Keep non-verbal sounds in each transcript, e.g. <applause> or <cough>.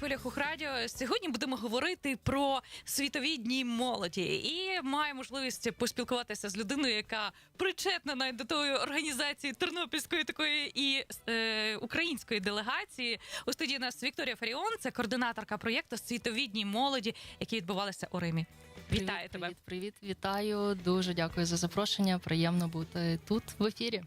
хвилях Ухрадіо. Сьогодні будемо говорити про світові дні молоді і маю можливість поспілкуватися з людиною, яка причетна навіть до тої організації тернопільської такої і е, української делегації. У студії нас Вікторія Фаріон, це координаторка проєкту Світові дні молоді, які відбувалися у Римі. Вітаю привіт, тебе. Привіт, привіт, вітаю. Дуже дякую за запрошення. Приємно бути тут в ефірі.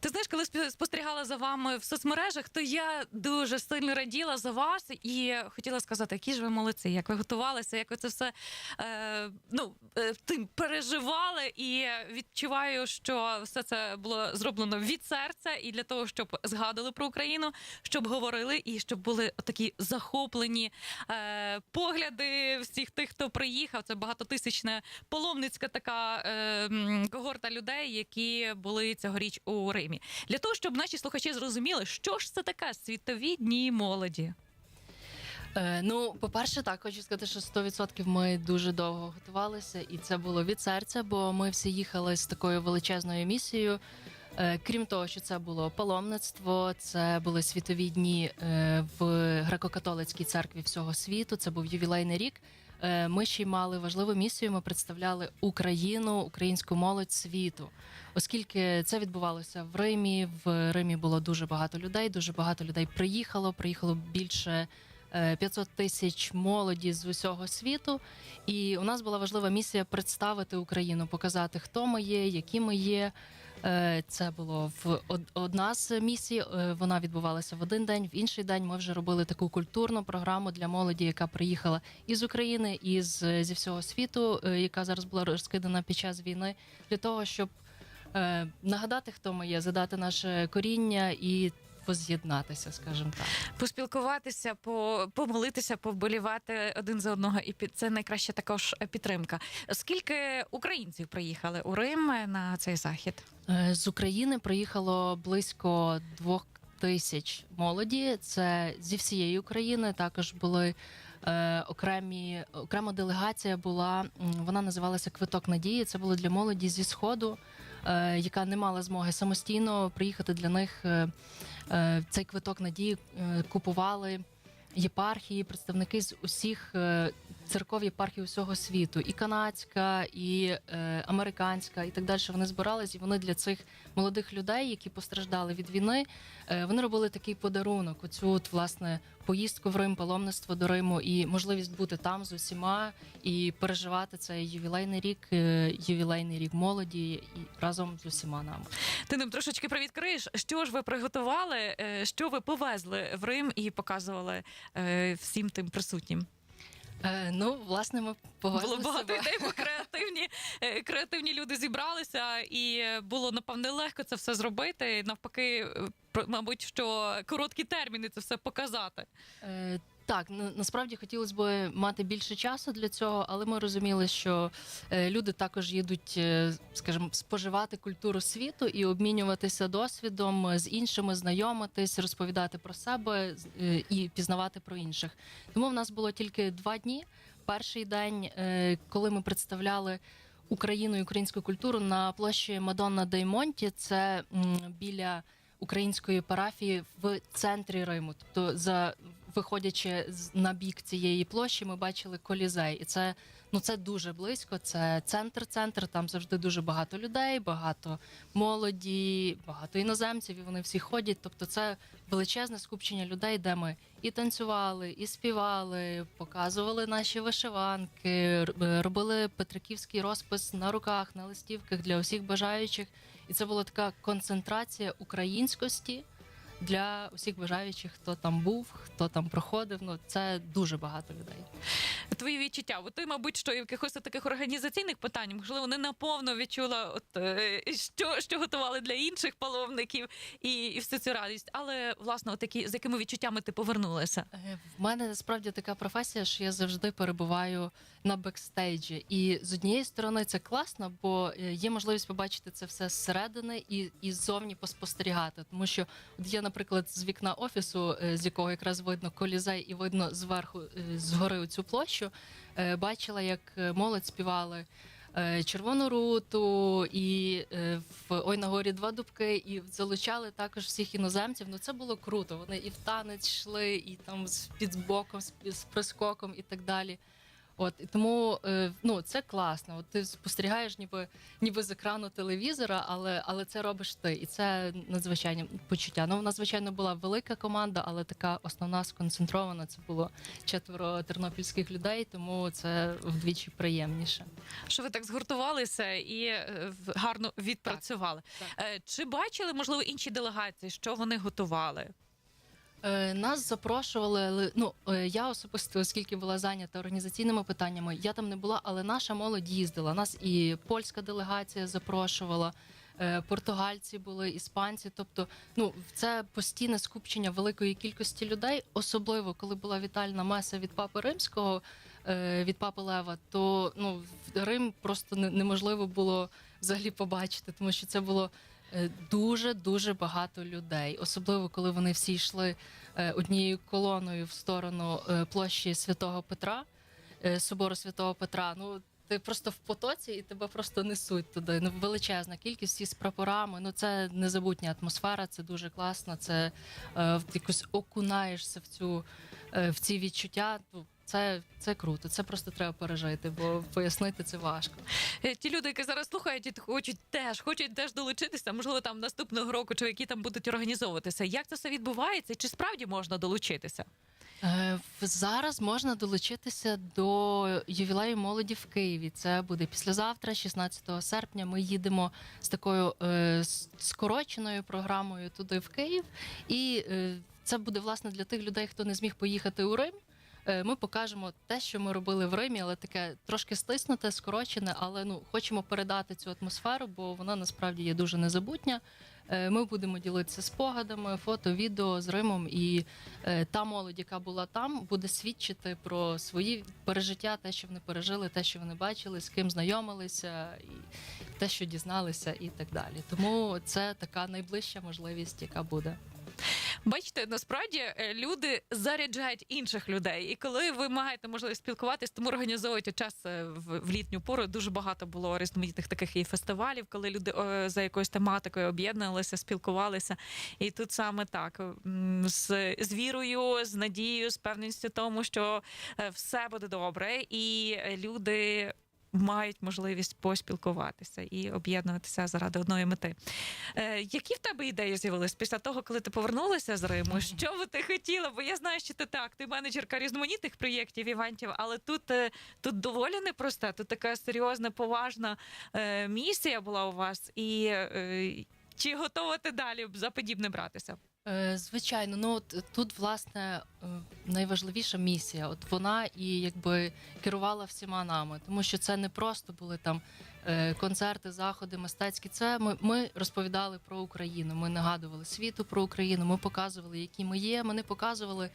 Ти знаєш, коли спостерігала за вами в соцмережах, то я дуже сильно раділа за вас і хотіла сказати, які ж ви молодці, як ви готувалися, як ви це все е, ну, е, тим переживали. І відчуваю, що все це було зроблено від серця і для того, щоб згадували про Україну, щоб говорили і щоб були такі захоплені е, погляди всіх тих, хто приїхав. Це багатотисячна паломницька така е, когорта людей, які були цьогоріч у Римі. Для того, щоб наші слухачі зрозуміли, що ж це таке світові дні молоді. Е, ну, по-перше, так хочу сказати, що 100% ми дуже довго готувалися, і це було від серця, бо ми всі їхали з такою величезною місією. Е, крім того, що це було паломництво, це були світові дні е, в греко-католицькій церкві всього світу. Це був ювілейний рік. Е, Ми ще й мали важливу місію. Ми представляли Україну, українську молодь світу, оскільки це відбувалося в Римі. В Римі було дуже багато людей. Дуже багато людей приїхало. Приїхало більше е, 500 тисяч молоді з усього світу. І у нас була важлива місія представити Україну, показати, хто ми є, які ми є. Е, Це було в одна з місій. е, Вона відбувалася в один день. В інший день ми вже робили таку культурну програму для молоді, яка приїхала із України, із зі всього світу, е, яка зараз була розкидана під час війни, для того, щоб нагадати, хто ми є, задати наше коріння і воз'єднатися, скажімо так. Поспілкуватися, по, помолитися, повболівати один за одного, і під це найкраща також підтримка. Скільки українців приїхали у Рим на цей захід? Е, З України приїхало близько двох тисяч молоді. Це зі всієї України. Також були е, окремі окрема делегація. Була вона називалася Квиток надії. Це було для молоді зі сходу, е, яка не мала змоги самостійно приїхати для них. Е, е, цей квиток надії е, купували. Єпархії, представники з усіх е, церков єпархій усього світу, і канадська, і е, американська, і так далі. Вони збирались, і вони для цих молодих людей, які постраждали від війни, е, вони робили такий подарунок. Оцю от, власне поїздку в Рим, паломництво до Риму і можливість бути там з усіма і переживати цей ювілейний рік, е, ювілейний рік молоді і разом з усіма нами. Ти нам трошечки привідкриєш, що ж ви приготували, е, що ви повезли в Рим і показували е, всім тим присутнім. Е, ну, власне, ми повезли Було багато себе. ідей, бо <laughs> креативні, е, креативні люди зібралися, і було напевне легко це все зробити. Навпаки, е, про- мабуть, що короткі терміни це все показати. Е, Так, насправді хотілося б мати більше часу для цього, але ми розуміли, що е, люди також їдуть, е, скажімо, споживати культуру світу і обмінюватися досвідом е, з іншими, знайомитись, розповідати про себе і пізнавати про інших. Тому в нас було тільки два дні. Перший день, коли ми представляли. Україну і українську культуру на площі Мадонна Дей Монті, це біля української парафії в центрі Риму. Тобто, за виходячи на бік цієї площі, ми бачили колізей, і це ну це дуже близько. Це центр-центр. Там завжди дуже багато людей, багато молоді, багато іноземців. І вони всі ходять. Тобто, це величезне скупчення людей, де ми і танцювали, і співали, показували наші вишиванки, е, робили петриківський розпис на руках, на листівках для усіх бажаючих. І це була така концентрація українськості для усіх бажаючих, хто там був, хто там проходив. Ну це дуже багато людей. Твої відчуття, бо ти, мабуть, що і в якихось таких організаційних питань, можливо, не наповно відчула, от е, що, що готували для інших паломників і, і всю цю радість. Але власне, от такі, з якими відчуттями ти повернулася? Е, В мене насправді така професія, що я завжди перебуваю на бекстейджі. І з однієї сторони це класно, бо е, є можливість побачити це все зсередини і, і ззовні поспостерігати. Тому що от я, наприклад, з вікна офісу, е, з якого якраз видно колізей, і видно зверху е, згори цю площу, е, бачила, як молодь співали. Червону руту, і в Ой на горі два дубки, і залучали також всіх іноземців. Ну це було круто. Вони і в танець йшли, і там з підбоком, з, з прискоком і так далі. От і тому е, ну це класно. От ти спостерігаєш, ніби ніби з екрану телевізора, але але це робиш ти, і це надзвичайне почуття. Ну, в нас, звичайно, була велика команда, але така основна сконцентрована. Це було четверо тернопільських людей, тому це вдвічі приємніше. Що ви так згуртувалися і е, гарно відпрацювали. Так, Е, Чи бачили, можливо, інші делегації, що вони готували? Е, Нас запрошували, ну е, я особисто, оскільки була зайнята організаційними питаннями, я там не була, але наша молодь їздила. Нас і польська делегація запрошувала. е, Португальці були, іспанці, тобто, ну це постійне скупчення великої кількості людей, особливо коли була вітальна меса від папи римського, від папи Лева, то ну Рим просто неможливо було взагалі побачити, тому що це було дуже дуже багато людей, особливо коли вони всі йшли е, однією колоною в сторону е, площі Святого Петра, е, собору Святого Петра. Ну ти просто в потоці і тебе просто несуть туди. Ну величезна кількість всі з прапорами. Ну це незабутня атмосфера, це дуже класно. Це е, якось окунаєшся в цю е, в ці відчуття. Це, це круто, це просто треба пережити, бо пояснити це важко. Е, Ті люди, які зараз слухають, і хочуть теж хочуть теж долучитися, можливо, там наступного року, чи які там будуть організовуватися. Як це все відбувається? Чи справді можна долучитися? Е, Зараз можна долучитися до ювілею молоді в Києві. Це буде післязавтра, 16 серпня. Ми їдемо з такою е, скороченою програмою туди в Київ, і е, це буде власне для тих людей, хто не зміг поїхати у Рим. Е, Ми покажемо те, що ми робили в Римі, але таке трошки стиснуте, скорочене. Але ну хочемо передати цю атмосферу, бо вона насправді є дуже незабутня. Е, Ми будемо ділитися спогадами, фото, відео з Римом, і е, та молодь, яка була там, буде свідчити про свої пережиття, те, що вони пережили, те, що вони бачили, з ким знайомилися, і те, що дізналися, і так далі. Тому це така найближча можливість, яка буде. Бачите, насправді е, люди заряджають інших людей. І коли ви маєте можливість спілкуватись, тому організовуєте час е, в, літню пору. Дуже багато було різноманітних таких і фестивалів, коли люди за якоюсь тематикою об'єднувалися, спілкувалися. І тут саме так з, з вірою, з надією, з певністю тому, що е, все буде добре, і люди. Мають можливість поспілкуватися і об'єднуватися заради одної мети. Е, які в тебе ідеї з'явились після того, коли ти повернулася з Риму? Що би ти хотіла? Бо я знаю, що ти так, ти менеджерка різноманітних проєктів, івентів, але тут, е, тут доволі непроста, тут така серйозна, поважна е, місія була у вас. І е, чи готова ти далі за подібне братися? Е, Звичайно, ну от тут власне е, найважливіша місія. От вона і якби керувала всіма нами, тому що це не просто були там е, концерти, заходи, мистецькі. Це ми, ми розповідали про Україну. Ми нагадували світу про Україну. Ми показували, які ми є. Ми не показували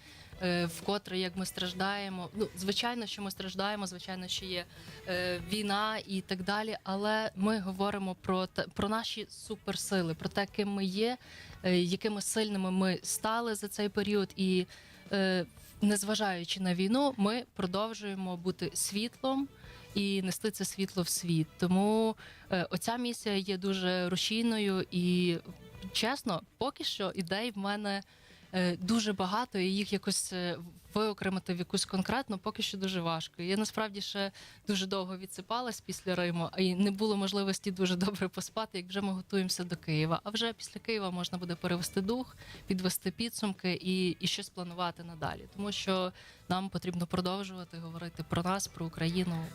вкотре, як ми страждаємо. Ну, звичайно, що ми страждаємо, звичайно, що є е, війна і так далі. Але ми говоримо про про наші суперсили, про те, ким ми є, е, якими сильними ми стали за цей період, і е, незважаючи на війну, ми продовжуємо бути світлом. І нести це світло в світ. Тому е, оця місія є дуже рушійною і чесно, поки що ідей в мене е, дуже багато, і їх якось е, виокремити в якусь конкретну, поки що дуже важко. Я насправді ще дуже довго відсипалась після Риму, і не було можливості дуже добре поспати, як вже ми готуємося до Києва. А вже після Києва можна буде перевести дух, підвести підсумки і, і щось планувати надалі, тому що нам потрібно продовжувати говорити про нас, про Україну.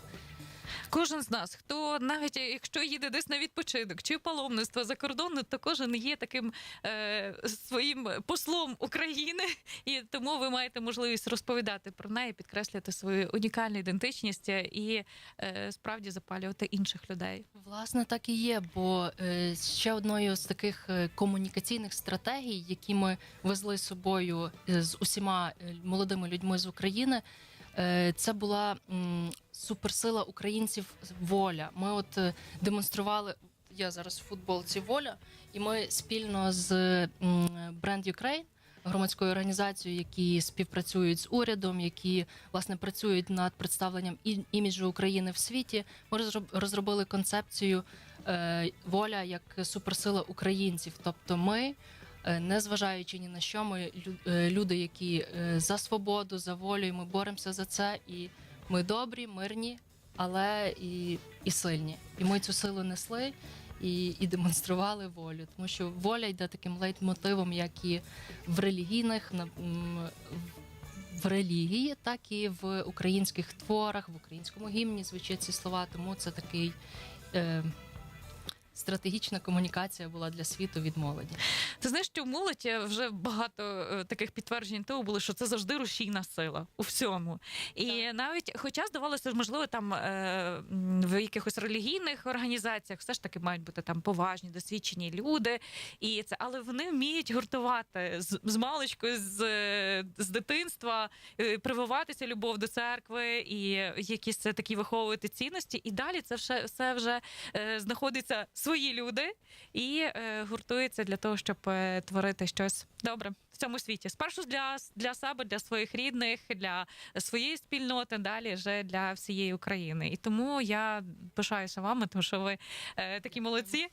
Кожен з нас, хто навіть якщо їде десь на відпочинок чи паломництво за кордон, то кожен є таким е, своїм послом України, і тому ви маєте можливість розповідати про неї, підкреслювати свою унікальну ідентичність і е, справді запалювати інших людей. Власне, так і є. Бо е, ще одною з таких е, комунікаційних стратегій, які ми везли з собою е, з усіма молодими людьми з України, це була суперсила українців воля. Ми от е, демонстрували. Я зараз в футболці воля, і ми спільно з бренд Ukraine громадською організацією, які співпрацюють з урядом, які власне працюють над представленням іміджу України в світі. Ми розроб- розробили концепцію е, воля як суперсила українців. Тобто, ми, е, не зважаючи ні на що, ми е, люди, які е, за свободу, за волю, і ми боремося за це. І ми добрі, мирні, але і, і сильні. І ми цю силу несли і, і демонстрували волю, тому що воля йде таким лейтмотивом, як і в релігійних в релігії, так і в українських творах, в українському гімні звучать ці слова. Тому це такий. Е, Стратегічна комунікація була для світу від молоді. Ти знаєш, що в молоді вже багато е, таких підтверджень того було, що це завжди рушійна сила у всьому. І навіть, хоча здавалося, можливо, там е, в якихось релігійних організаціях все ж таки мають бути там поважні, досвідчені люди, і це, але вони вміють гуртувати з, з маличкою, з, е, з дитинства, прививатися любов до церкви і якісь такі виховувати цінності. І далі це все, все вже знаходиться свої люди і е, гуртуються для того, щоб е, творити щось добре в цьому світі. Спершу для, для себе, для своїх рідних, для своєї спільноти, далі вже для всієї України. І тому я пишаюся вами, тому що ви е, такі молодці.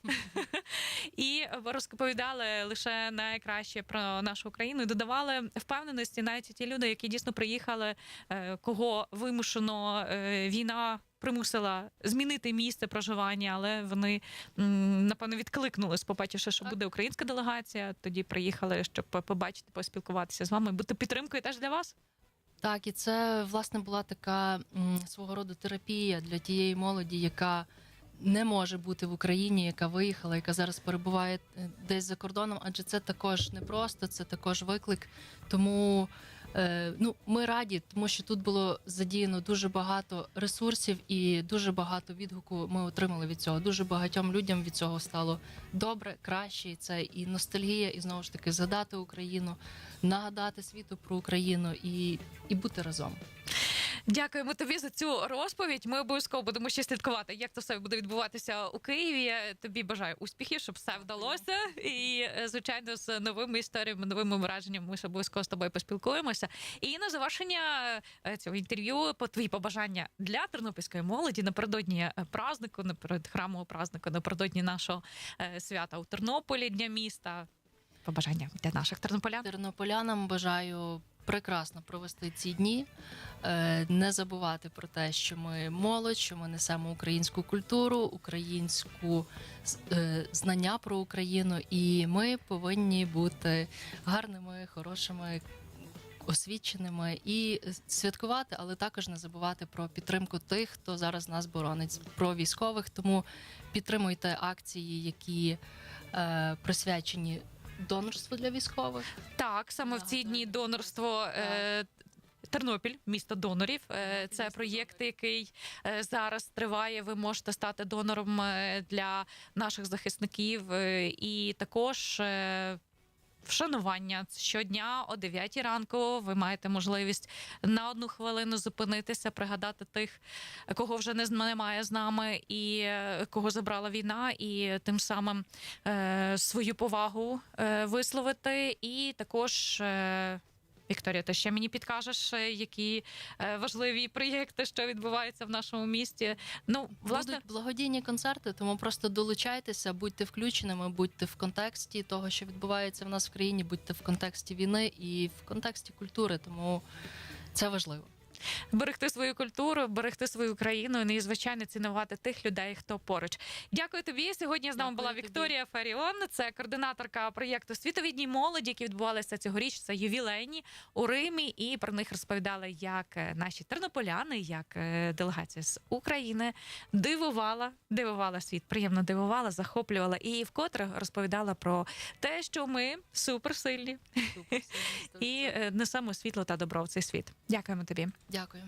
І розповідали лише найкраще про нашу Україну і додавали впевненості навіть ті люди, які дійсно приїхали, кого вимушено війна. Примусила змінити місце проживання, але вони напевно відкликнулись, побачивши, що буде українська делегація. Тоді приїхали, щоб побачити, поспілкуватися з вами, бути підтримкою теж для вас. Так, і це власне була така свого роду терапія для тієї молоді, яка не може бути в Україні, яка виїхала, яка зараз перебуває е, десь за кордоном, адже це також непросто, це також виклик. Тому е, ну, ми раді, тому що тут було задіяно дуже багато ресурсів і дуже багато відгуку ми отримали від цього. Дуже багатьом людям від цього стало добре, краще. І Це і ностальгія, і знову ж таки згадати Україну, нагадати світу про Україну і, і бути разом. Дякуємо тобі за цю розповідь. Ми обов'язково будемо ще слідкувати, як це все буде відбуватися у Києві. Тобі бажаю успіхів, щоб все вдалося. І е, звичайно, з новими історіями, новими враженнями ми ж обов'язково з тобою поспілкуємося. І на завершення е, цього інтерв'ю по твої побажання для тернопільської молоді напередодні е, празднику, наперед храмового празднику, напередодні нашого свята у Тернополі, дня міста. Побажання для наших тернополян. Тернополянам бажаю прекрасно провести ці дні, е, не забувати про те, що ми молодь, що ми несемо українську культуру, українську е, знання про Україну, і ми повинні бути гарними, хорошими. Освіченими і святкувати, але також не забувати про підтримку тих, хто зараз нас боронить, про військових. Тому підтримуйте акції, які е, присвячені донорству для військових. Так, саме в ці дні донорство. Е, Тернопіль, місто донорів. Е, Це проєкт, який е, зараз триває. Ви можете стати донором е, для наших захисників, і також. Вшанування щодня о 9 ранку. Ви маєте можливість на одну хвилину зупинитися, пригадати тих, кого вже не немає з нами, і е, кого забрала війна, і тим самим е, свою повагу е, висловити. І також. Е, Вікторія, ти ще мені підкажеш, е, які е, важливі проєкти, що відбуваються в нашому місті. Ну, власне, Будуть благодійні концерти, тому просто долучайтеся, будьте включеними, будьте в контексті того, що відбувається в нас в країні, будьте в контексті війни і в контексті культури, тому це важливо. Берегти свою культуру, берегти свою країну ну і звичайно цінувати тих людей, хто поруч. Дякую тобі. Сьогодні з нами Дякую була тобі. Вікторія Фаріон. Це координаторка проєкту Світові дні молоді, які відбувалися цьогоріч. Це ювілейні у Римі. І про них розповідали як е, наші тернополяни, як е, делегація з України дивувала, дивувала світ, приємно дивувала, захоплювала і вкотре розповідала про те, що ми суперсильні <laughs> і е, несемо світло та добро в цей світ. Дякуємо тобі. Дякую.